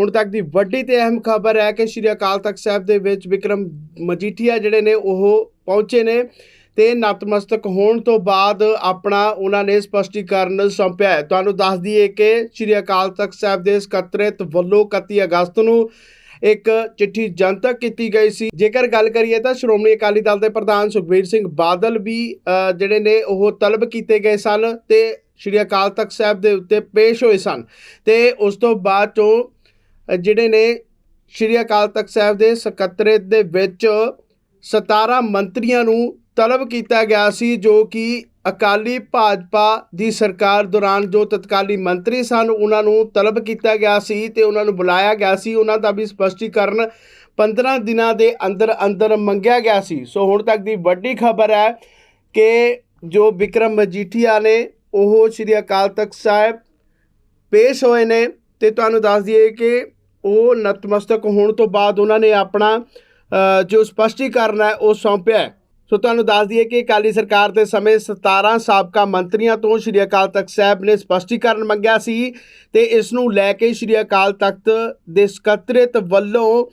ਹੁਣ ਤੱਕ ਦੀ ਵੱਡੀ ਤੇ ਅਹਿਮ ਖਬਰ ਹੈ ਕਿ ਸ਼੍ਰੀ ਅਕਾਲ ਤਖਤ ਸਾਹਿਬ ਦੇ ਵਿੱਚ ਵਿਕਰਮ ਮਜੀਠੀਆ ਜਿਹੜੇ ਨੇ, ਉਹ ਪਹੁੰਚੇ ਨੇ ਤੇ ਨਤਮਸਤਕ ਹੋਣ ਤੋਂ ਬਾਅਦ ਆਪਣਾ ਉਹਨਾਂ ਨੇ ਸਪਸ਼ਟੀਕਰਨ ਸੌਂਪਿਆ ਹੈ। ਤੁਹਾਨੂੰ ਦੱਸ ਦਈਏ ਕਿ ਸ਼੍ਰੀ ਅਕਾਲ ਤਖਤ ਸਾਹਿਬ ਦੇ ਸਕੱਤਰੇਤ ਵੱਲੋਂ 31 ਅਗਸਤ ਨੂੰ ਇੱਕ ਚਿੱਠੀ ਜਨਤਕ ਕੀਤੀ ਗਈ ਸੀ। ਜੇਕਰ ਗੱਲ ਕਰੀਏ ਤਾਂ ਸ਼੍ਰੋਮਣੀ ਅਕਾਲੀ ਦਲ ਦੇ ਪ੍ਰਧਾਨ ਸੁਖਬੀਰ ਸਿੰਘ ਬਾਦਲ ਵੀ ਜਿਹੜੇ ਨੇ, ਉਹ ਤਲਬ ਕੀਤੇ ਗਏ ਸਨ ਤੇ ਸ਼੍ਰੀ ਅਕਾਲ ਤਖਤ ਸਾਹਿਬ ਦੇ ਉੱਤੇ ਪੇਸ਼ ਹੋਏ ਸਨ ਤੇ ਉਸ ਤੋਂ ਬਾਅਦ ਚੋਂ ਜਿਹੜੇ ਨੇ ਸ਼੍ਰੀ ਅਕਾਲ ਤਖਤ ਸਾਹਿਬ ਦੇ ਸਕੱਤਰੇਤ ਦੇ ਵਿੱਚ 17 ਮੰਤਰੀਆਂ ਨੂੰ ਤਲਬ ਕੀਤਾ ਗਿਆ ਸੀ, ਜੋ ਕਿ ਅਕਾਲੀ ਭਾਜਪਾ ਦੀ ਸਰਕਾਰ ਦੌਰਾਨ ਜੋ ਤਤਕਾਲੀ ਮੰਤਰੀ ਸਨ, ਉਹਨਾਂ ਨੂੰ ਤਲਬ ਕੀਤਾ ਗਿਆ ਸੀ ਤੇ ਉਹਨਾਂ ਨੂੰ ਬੁਲਾਇਆ ਗਿਆ ਸੀ। ਉਹਨਾਂ ਦਾ ਵੀ ਸਪਸ਼ਟੀਕਰਨ 15 ਦਿਨਾਂ ਦੇ ਅੰਦਰ ਅੰਦਰ ਮੰਗਿਆ ਗਿਆ ਸੀ। ਸੋ ਹੁਣ ਤੱਕ ਦੀ ਵੱਡੀ ਖਬਰ ਹੈ ਕਿ ਜੋ ਵਿਕਰਮ ਮਜੀਠੀਆ ਨੇ, ਉਹ ਸ੍ਰੀ ਅਕਾਲ ਤਖਤ ਸਾਹਿਬ ਪੇਸ਼ ਹੋਏ ਨੇ ਤੇ ਤੁਹਾਨੂੰ ਦੱਸ ਦਈਏ ਕਿ ਉਹ ਨਤਮਸਤਕ ਹੋਣ ਤੋਂ ਬਾਅਦ ਉਹਨਾਂ ਨੇ ਆਪਣਾ ਜੋ ਸਪਸ਼ਟੀਕਰਨ ਹੈ, ਉਹ ਸੌਂਪਿਆ ਸੋ ਤੁਹਾਨੂੰ ਦੱਸ ਦਈਏ ਕਿ ਅਕਾਲੀ ਸਰਕਾਰ ਦੇ ਸਮੇਂ 17 ਸਾਬਕਾ ਮੰਤਰੀਆਂ ਤੋਂ ਸ਼੍ਰੀ ਅਕਾਲ ਤਖਤ ਸਾਹਿਬ ਨੇ ਸਪਸ਼ਟੀਕਰਨ ਮੰਗਿਆ ਸੀ ਤੇ ਇਸ ਨੂੰ ਲੈ ਕੇ ਸ਼੍ਰੀ ਅਕਾਲ ਤਖਤ ਦੇ ਸਕੱਤਰੇਤ ਵੱਲੋਂ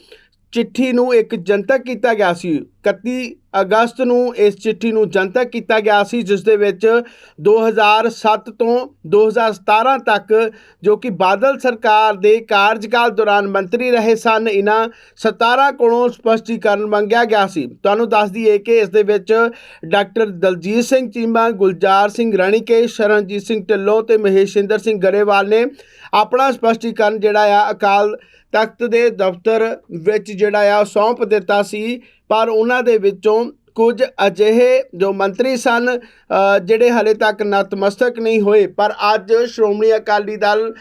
ਚਿੱਠੀ ਨੂੰ ਇੱਕ ਜਨਤਕ ਕੀਤਾ ਗਿਆ ਸੀ। 31 ਅਗਸਤ ਨੂੰ ਇਸ ਚਿੱਠੀ ਨੂੰ ਜਨਤਕ ਕੀਤਾ ਗਿਆ ਸੀ, ਜਿਸ ਦੇ ਵਿੱਚ 2007 ਤੋਂ 2017 ਤੱਕ ਜੋ ਕਿ ਬਾਦਲ ਸਰਕਾਰ ਦੇ ਕਾਰਜਕਾਲ ਦੌਰਾਨ ਮੰਤਰੀ ਰਹੇ ਸਨ ਇਹਨਾਂ 17 ਕੋਲੋਂ ਸਪਸ਼ਟੀਕਰਨ ਮੰਗਿਆ ਗਿਆ ਸੀ। ਤੁਹਾਨੂੰ ਦੱਸ ਦਈਏ ਕਿ ਇਸ ਦੇ ਵਿੱਚ ਡਾਕਟਰ ਦਲਜੀਤ ਸਿੰਘ ਚੀਮਾ, ਗੁਲਜ਼ਾਰ ਸਿੰਘ ਰਣੀਕੇ ਸ਼ਰਨਜੀਤ ਸਿੰਘ ਢਿੱਲੋਂ ਤੇ ਮਹੇਸ਼ਿੰਦਰ ਸਿੰਘ ਗਰੇਵਾਲ ਨੇ ਆਪਣਾ ਸਪਸ਼ਟੀਕਰਨ ਜਿਹੜਾ ਆ ਅਕਾਲ ਤਖਤ ਦੇ ਦਫ਼ਤਰ ਵਿੱਚ ਜਿਹੜਾ ਆ ਸੌਂਪ ਦਿੱਤਾ ਸੀ, ਪਰ ਉਹਨਾਂ ਦੇ ਵਿੱਚੋਂ ਕੁਝ ਅਜਿਹੇ ਜੋ ਮੰਤਰੀ ਸਨ ਜਿਹੜੇ ਹਲੇ ਤੱਕ ਨਤਮਸਤਕ ਨਹੀਂ ਹੋਏ, ਪਰ ਅੱਜ ਸ਼੍ਰੋਮਣੀ ਅਕਾਲੀ ਦਲ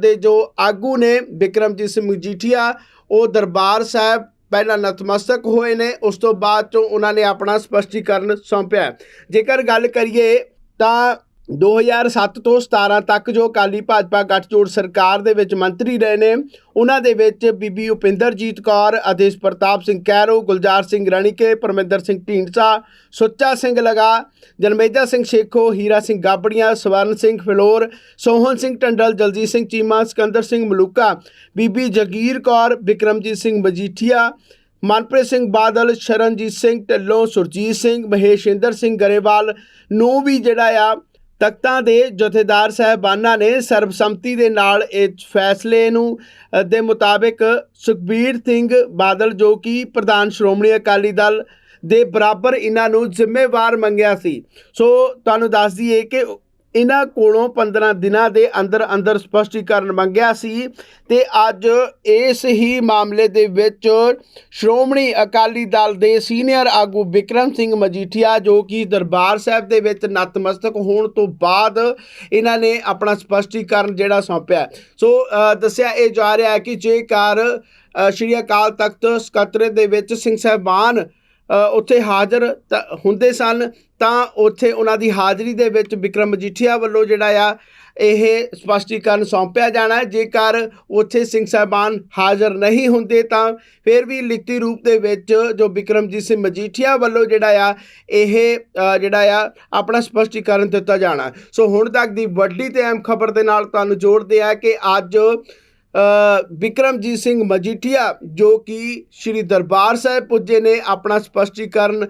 ਦੇ ਜੋ ਆਗੂ ਨੇ ਵਿਕਰਮਜੀਤ ਸਿੰਘ ਮਜੀਠੀਆ, ਉਹ ਦਰਬਾਰ ਸਾਹਿਬ ਪਹਿਲਾਂ ਨਤਮਸਤਕ ਹੋਏ ਨੇ, ਉਸ ਤੋਂ ਬਾਅਦ ਚੋਂ ਉਹਨਾਂ ਨੇ ਆਪਣਾ ਸਪਸ਼ਟੀਕਰਨ ਸੌਂਪਿਆ। ਜੇਕਰ ਗੱਲ ਕਰੀਏ ਤਾਂ 2007 ਤੋਂ 17 ਤੱਕ ਜੋ ਅਕਾਲੀ ਭਾਜਪਾ ਗੱਠਜੋੜ ਸਰਕਾਰ ਦੇ ਵਿੱਚ ਮੰਤਰੀ ਰਹੇ ਨੇ, ਉਹਨਾਂ ਦੇ ਵਿੱਚ ਬੀਬੀ ਉਪਿੰਦਰਜੀਤ ਕੌਰ ਆਦੇਸ਼ ਪ੍ਰਤਾਪ ਸਿੰਘ ਕੈਰੋ, ਗੁਲਜ਼ਾਰ ਸਿੰਘ ਰਣੀਕੇ, ਪਰਮਿੰਦਰ ਸਿੰਘ ਢੀਂਡਸਾ, ਸੁੱਚਾ ਸਿੰਘ ਲਗਾ, ਜਨਮੇਜਾ ਸਿੰਘ ਸ਼ੇਖੋ, ਹੀਰਾ ਸਿੰਘ ਗਾਬੜੀਆਂ, ਸਵਰਨ ਸਿੰਘ ਫਿਲੌਰ ਸੋਹਨ ਸਿੰਘ ਟੰਡਲ, ਜਲਜੀਤ ਸਿੰਘ ਚੀਮਾ, ਸਿਕੰਦਰ ਸਿੰਘ ਮਲੂਕਾ, ਬੀਬੀ ਜਗੀਰ ਕੌਰ ਵਿਕਰਮਜੀਤ ਸਿੰਘ ਮਜੀਠੀਆ, ਮਨਪ੍ਰੀਤ ਸਿੰਘ ਬਾਦਲ, ਸ਼ਰਨਜੀਤ ਸਿੰਘ ਢਿੱਲੋਂ, ਸੁਰਜੀਤ ਸਿੰਘ ਮਹੇਸ਼ਿੰਦਰ ਸਿੰਘ ਗਰੇਵਾਲ ਨੂੰ ਵੀ ਜਿਹੜਾ ਆ ਤਖਤਾਂ ਦੇ ਜਥੇਦਾਰ ਸਾਹਿਬਾਨਾਂ ਨੇ ਸਰਬਸੰਮਤੀ ਦੇ ਨਾਲ ਇਸ ਫੈਸਲੇ ਨੂੰ ਦੇ ਮੁਤਾਬਿਕ ਸੁਖਬੀਰ ਸਿੰਘ ਬਾਦਲ ਜੋ ਕਿ ਪ੍ਰਧਾਨ ਸ਼੍ਰੋਮਣੀ ਅਕਾਲੀ ਦਲ ਦੇ ਬਰਾਬਰ ਇਹਨਾਂ ਨੂੰ ਜ਼ਿੰਮੇਵਾਰ ਮੰਗਿਆ ਸੀ। ਸੋ ਤੁਹਾਨੂੰ ਦੱਸ ਦਈਏ ਕਿ ਇਹਨਾਂ ਕੋਲੋਂ 15 ਦਿਨਾਂ ਦੇ ਅੰਦਰ ਅੰਦਰ ਸਪਸ਼ਟੀਕਰਨ ਮੰਗਿਆ ਸੀ ਤੇ ਅੱਜ ਇਸ ਹੀ ਮਾਮਲੇ ਦੇ ਵਿੱਚ ਸ਼੍ਰੋਮਣੀ ਅਕਾਲੀ ਦਲ ਦੇ ਸੀਨੀਅਰ ਆਗੂ ਵਿਕਰਮ ਸਿੰਘ ਮਜੀਠੀਆ ਜੋ ਕਿ ਦਰਬਾਰ ਸਾਹਿਬ ਦੇ ਵਿੱਚ ਨਤਮਸਤਕ ਹੋਣ ਤੋਂ ਬਾਅਦ ਇਹਨਾਂ ਨੇ ਆਪਣਾ ਸਪਸ਼ਟੀਕਰਨ ਜਿਹੜਾ ਸੌਂਪਿਆ। ਸੋ ਦੱਸਿਆ ਇਹ ਜਾ ਰਿਹਾ ਹੈ ਕਿ ਜੇਕਰ ਸ਼੍ਰੀ ਅਕਾਲ ਤਖਤ ਸਕੱਤਰੇਤ ਦੇ ਵਿੱਚ ਸਿੰਘ ਸਾਹਿਬਾਨ ਉੱਥੇ ਹਾਜ਼ਰ ਤ- ਹੁੰਦੇ ਸਨ, ਤਾਂ ਉੱਥੇ ਉਹਨਾਂ ਦੀ ਹਾਜ਼ਰੀ ਦੇ ਵਿੱਚ ਵਿਕਰਮ ਮਜੀਠੀਆ ਵੱਲੋਂ ਜਿਹੜਾ ਆ, ਇਹ ਸਪਸ਼ਟੀਕਰਨ ਸੌਂਪਿਆ ਜਾਣਾ ਜੇਕਰ ਉੱਥੇ ਸਿੰਘ ਸਾਹਿਬਾਨ ਹਾਜ਼ਰ ਨਹੀਂ ਹੁੰਦੇ, ਤਾਂ ਫਿਰ ਵੀ ਲਿਖਤੀ ਰੂਪ ਦੇ ਵਿੱਚ ਜੋ ਵਿਕਰਮਜੀਤ ਸਿੰਘ ਮਜੀਠੀਆ ਵੱਲੋਂ ਜਿਹੜਾ ਆ, ਇਹ ਜਿਹੜਾ ਆ, ਆਪਣਾ ਸਪਸ਼ਟੀਕਰਨ ਦਿੱਤਾ ਜਾਣਾ ਸੋ ਹੁਣ ਤੱਕ ਦੀ ਵੱਡੀ ਤੇ ਅਹਿਮ ਖਬਰ ਦੇ ਨਾਲ ਤੁਹਾਨੂੰ ਜੋੜਦੇ ਆ ਕਿ ਅੱਜ ਵਿਕਰਮਜੀਤ ਸਿੰਘ ਮਜੀਠੀਆ, ਜੋ ਕਿ ਸ੍ਰੀ ਦਰਬਾਰ ਸਾਹਿਬ ਪੁੱਜੇ ਨੇ ਆਪਣਾ ਸਪਸ਼ਟੀਕਰਨ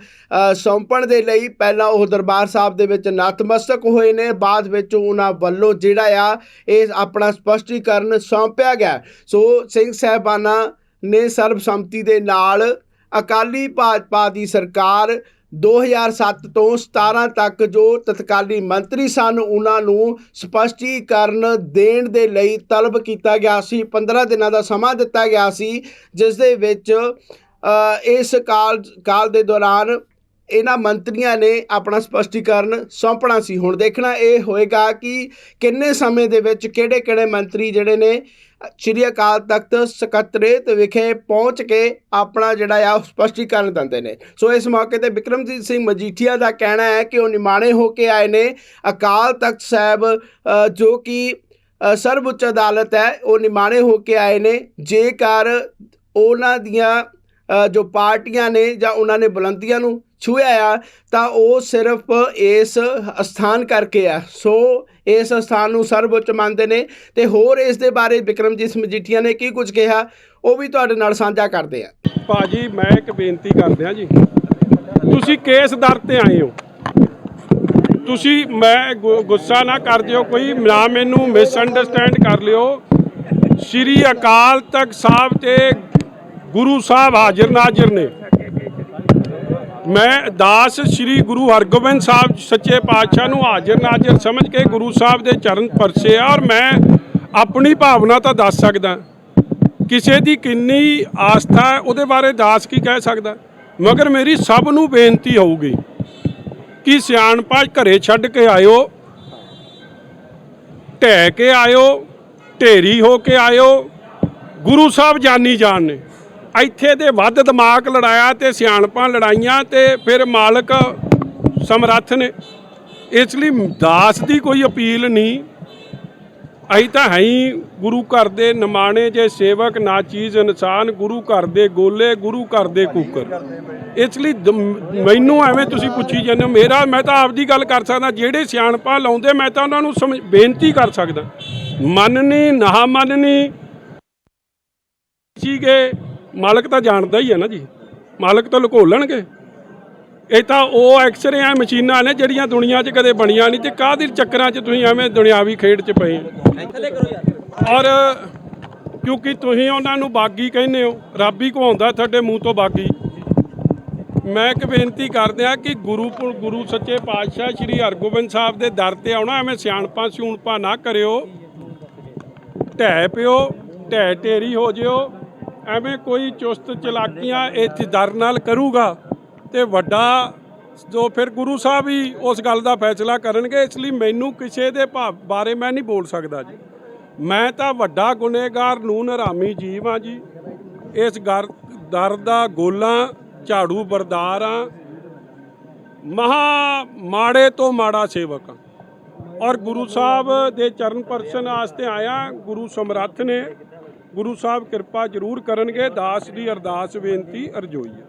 ਸੌਂਪਣ ਦੇ ਲਈ। ਪਹਿਲਾਂ ਉਹ ਦਰਬਾਰ ਸਾਹਿਬ ਦੇ ਵਿੱਚ ਨਤਮਸਤਕ ਹੋਏ ਨੇ, ਬਾਅਦ ਵਿੱਚ ਉਹਨਾਂ ਵੱਲੋਂ ਜਿਹੜਾ ਆ, ਇਹ ਆਪਣਾ ਸਪਸ਼ਟੀਕਰਨ ਸੌਂਪਿਆ ਗਿਆ। ਸੋ ਸਿੰਘ ਸਾਹਿਬਾਨਾਂ ਨੇ ਸਰਬਸੰਮਤੀ ਦੇ ਨਾਲ ਅਕਾਲੀ ਭਾਜਪਾ ਦੀ ਸਰਕਾਰ 2007 ਤੋਂ 17 ਤੱਕ ਜੋ ਤਤਕਾਲੀ ਮੰਤਰੀ ਸਨ, ਉਹਨਾਂ ਨੂੰ ਸਪਸ਼ਟੀਕਰਨ ਦੇਣ ਦੇ ਲਈ ਤਲਬ ਕੀਤਾ ਗਿਆ ਸੀ। 15 ਦਿਨਾਂ ਦਾ ਸਮਾਂ ਦਿੱਤਾ ਗਿਆ ਸੀ, ਜਿਸ ਦੇ ਵਿੱਚ ਇਸ ਕਾਲ ਕਾਲ ਦੇ ਦੌਰਾਨ ਇਹਨਾਂ ਮੰਤਰੀਆਂ ਨੇ ਆਪਣਾ ਸਪਸ਼ਟੀਕਰਨ ਸੌਂਪਣਾ ਸੀ। ਹੁਣ ਦੇਖਣਾ ਇਹ ਹੋਏਗਾ ਕਿ ਕਿੰਨੇ ਸਮੇਂ ਦੇ ਵਿੱਚ ਕਿਹੜੇ-ਕਿਹੜੇ ਮੰਤਰੀ ਜਿਹੜੇ ਨੇ ਸ਼੍ਰੀ ਅਕਾਲ ਤਖਤ ਸਕੱਤਰੇਤ ਵਿਖੇ ਪਹੁੰਚ ਕੇ ਆਪਣਾ ਜਿਹੜਾ ਆ ਉਹ ਸਪਸ਼ਟੀਕਰਨ ਦਿੰਦੇ ਨੇ। ਸੋ ਇਸ ਮੌਕੇ ਤੇ ਵਿਕਰਮਜੀਤ ਸਿੰਘ ਮਜੀਠੀਆ ਦਾ ਕਹਿਣਾ ਹੈ ਕਿ ਉਹ ਨਿਮਾਣੇ ਹੋ ਕੇ ਆਏ ਨੇ। ਅਕਾਲ ਤਖਤ ਸਾਹਿਬ ਜੋ ਕਿ ਸਰਵਉੱਚ ਅਦਾਲਤ ਹੈ, ਉਹ ਨਿਮਾਣੇ ਹੋ ਕੇ ਆਏ ਨੇ। ਜੇਕਰ ਉਹਨਾਂ ਦੀਆਂ ਜੋ ਪਾਰਟੀਆਂ ਨੇ ਜਾਂ ਉਹਨਾਂ ਨੇ ਬੁਲੰਦੀਆਂ ਨੂੰ ਛੂਇਆ ਆ ਤਾਂ ਉਹ ਸਿਰਫ ਇਸ ਅਸਥਾਨ ਕਰਕੇ ਆ। ਸੋ ਇਸ ਅਸਥਾਨ ਨੂੰ ਸਰਵਉੱਚ ਮੰਨਦੇ ਨੇ ਤੇ ਹੋਰ ਇਸ ਦੇ ਬਾਰੇ ਵਿਕਰਮਜੀਤ ਮਜੀਠੀਆ ਨੇ ਕੀ ਕੁਝ ਕਿਹਾ, ਉਹ ਵੀ ਤੁਹਾਡੇ ਨਾਲ ਸਾਂਝਾ ਕਰਦੇ ਆ। ਭਾਜੀ, ਮੈਂ ਇੱਕ ਬੇਨਤੀ ਕਰਦਿਆਂ ਜੀ। ਤੁਸੀਂ ਕੇਸ ਦਰ ਤੇ ਆਏ ਹੋ। ਤੁਸੀਂ ਮੈਂ ਗੁ- ਗੁੱਸਾ ਨਾ ਕਰ ਦਿਓ, ਕੋਈ ਨਾ ਮੈਨੂੰ ਮਿਸਅੰਡਰਸਟੈਂਡ ਕਰ ਲਿਓ। ਸ਼੍ਰੀ ਅਕਾਲ ਤਖਤ ਸਾਹਿਬ ਤੇ ਗੁਰੂ ਸਾਹਿਬ ਹਾਜ਼ਰ ਨਾਜ਼ਰ ਨੇ। ਮੈਂ ਦਾਸ ਸ਼੍ਰੀ ਗੁਰੂ ਹਰਗੋਬਿੰਦ ਸਾਹਿਬ ਸੱਚੇ ਪਾਤਸ਼ਾਹ ਨੂੰ ਹਾਜ਼ਰ ਨਾਜ਼ਰ ਸਮਝ ਕੇ ਗੁਰੂ ਸਾਹਿਬ ਦੇ ਚਰਨ ਪਰਸੇ ਆ ਔਰ ਮੈਂ ਆਪਣੀ ਭਾਵਨਾ ਤਾਂ ਦੱਸ ਸਕਦਾ। ਕਿਸੇ ਦੀ ਕਿੰਨੀ ਆਸਥਾ ਹੈ, ਉਹਦੇ ਬਾਰੇ ਦਾਸ ਕੀ ਕਹਿ ਸਕਦਾ? ਮਗਰ ਮੇਰੀ ਸਭ ਨੂੰ ਬੇਨਤੀ ਹੋਊਗੀ ਕਿ ਸਿਆਣਪਾ ਘਰੇ ਛੱਡ ਕੇ ਆਇਓ, ਢਹਿ ਕੇ ਆਇਓ, ਢੇਰੀ ਹੋ ਕੇ ਆਇਓ, ਗੁਰੂ ਸਾਹਿਬ ਜਾਨੀ ਜਾਣ ਨੇ। ਇੱਥੇ ਦੇ ਵੱਧ ਦਿਮਾਗ ਲੜਾਇਆ ਤੇ ਸਿਆਣਪਾਂ ਲੜਾਈਆਂ ਤੇ ਫਿਰ ਮਾਲਕ ਸਮਰੱਥ ਨੇ। ਇਸ ਲਈ ਦਾਸ ਦੀ ਕੋਈ ਅਪੀਲ ਨਹੀਂ। ਅਸੀਂ ਤਾਂ ਹੈ ਹੀ ਗੁਰੂ ਘਰ ਦੇ ਨਿਮਾਣੇ ਜੇ ਸੇਵਕ, ਨਾ ਚੀਜ਼ ਇਨਸਾਨ, ਗੁਰੂ ਘਰ ਦੇ ਗੋਲੇ, ਗੁਰੂ ਘਰ ਦੇ ਕੂਕਰ। ਇਸ ਲਈ ਦ- ਮੈਨੂੰ ਐਵੇਂ ਤੁਸੀਂ ਪੁੱਛੀ ਜਾਂਦੇ ਹੋ, ਮੇਰਾ, ਮੈਂ ਤਾਂ ਆਪਦੀ ਗੱਲ ਕਰ ਸਕਦਾ, ਜਿਹੜੇ ਸਿਆਣਪਾ ਲਾਉਂਦੇ, ਮੈਂ ਤਾਂ ਉਹਨਾਂ ਨੂੰ ਸਮਝ- ਬੇਨਤੀ ਕਰ ਸਕਦਾ। ਮੰਨਣੀ, ਨਾ ਮੰਨਣੀ। ਸੀਗੇ ਮਾਲਕ ਤਾਂ ਜਾਣਦਾ ਹੀ ਹੈ ਨਾ ਜੀ। ਮਾਲਕ ਤਾਂ ਲੁਕੋ ਲੈਣਗੇ। ਇਹ ਤਾਂ ਉਹ ਐਕਸਰੇ ਆ ਮਸ਼ੀਨਾਂ ਨੇ ਜਿਹੜੀਆਂ ਦੁਨੀਆ 'ਚ ਕਦੇ ਬਣੀਆਂ ਨਹੀਂ ਤੇ ਕਾਹਦੇ ਚੱਕਰਾਂ 'ਚ ਤੁਸੀਂ ਐਵੇਂ ਦੁਨਿਆਵੀ ਖੇਡ 'ਚ ਪਏ ਔਰ ਕਿਉਂਕਿ ਤੁਸੀਂ ਉਹਨਾਂ ਨੂੰ ਬਾਗੀ ਕਹਿੰਦੇ ਹੋ, ਰੱਬ ਹੀ ਕਹਾਉਂਦਾ ਤੁਹਾਡੇ ਮੂੰਹ ਤੋਂ ਬਾਗੀ। ਮੈਂ ਇੱਕ ਬੇਨਤੀ ਕਰਦਿਆਂ ਕਿ ਗੁਰੂ ਪੁਰ- ਗੁਰੂ ਸੱਚੇ ਪਾਤਸ਼ਾਹ ਸ੍ਰੀ ਹਰਗੋਬਿੰਦ ਸਾਹਿਬ ਦੇ ਦਰ ਤੇ ਆਉਣਾ, ਐਵੇਂ ਸਿਆਣਪਾਂ ਸਿਊਣਪਾਂ ਨਾ ਕਰਿਓ। ਢਹਿ ਪਿਓ, ਢਹਿ ਢੇਰੀ ਹੋ ਜਿਓ। ਐਵੇਂ ਕੋਈ ਚੁਸਤ ਚਲਾਕੀਆਂ ਇੱਥੇ ਦਰ ਨਾਲ ਕਰੂਗਾ ਤੇ ਵੱਡਾ ਜੋ ਫਿਰ ਗੁਰੂ ਸਾਹਿਬ ਹੀ ਉਸ ਗੱਲ ਦਾ ਫੈਸਲਾ ਕਰਨਗੇ, ਇਸ ਲਈ ਮੈਨੂੰ ਕਿਸੇ ਦੇ ਭਾਵ ਬਾਰੇ ਮੈਂ ਨਹੀਂ ਬੋਲ ਸਕਦਾ ਜੀ। ਮੈਂ ਤਾਂ ਵੱਡਾ ਗੁਨੇਗਾਰ ਨੂੰ ਨਰਾਮੀ ਜੀਵ ਆ ਜੀ। ਇਸ ਗਰ, ਦਰ ਦਾ ਗੋਲਾ ਝਾੜੂ ਬਰਦਾਰ ਆ ਮਹਾ ਮਾੜੇ ਤੋਂ ਮਾੜਾ ਸੇਵਕ ਆ ਔਰ ਗੁਰੂ ਸਾਹਿਬ ਦੇ ਚਰਨ ਪਰਸ਼ਨ ਵਾਸਤੇ ਆਇਆ ਗੁਰੂ ਸਮਰੱਥ ਨੇ ਗੁਰੂ ਸਾਹਿਬ ਕਿਰਪਾ ਜ਼ਰੂਰ ਕਰਨਗੇ ਦਾਸ ਦੀ ਅਰਦਾਸ ਬੇਨਤੀ ਅਰਜ਼ੋਈ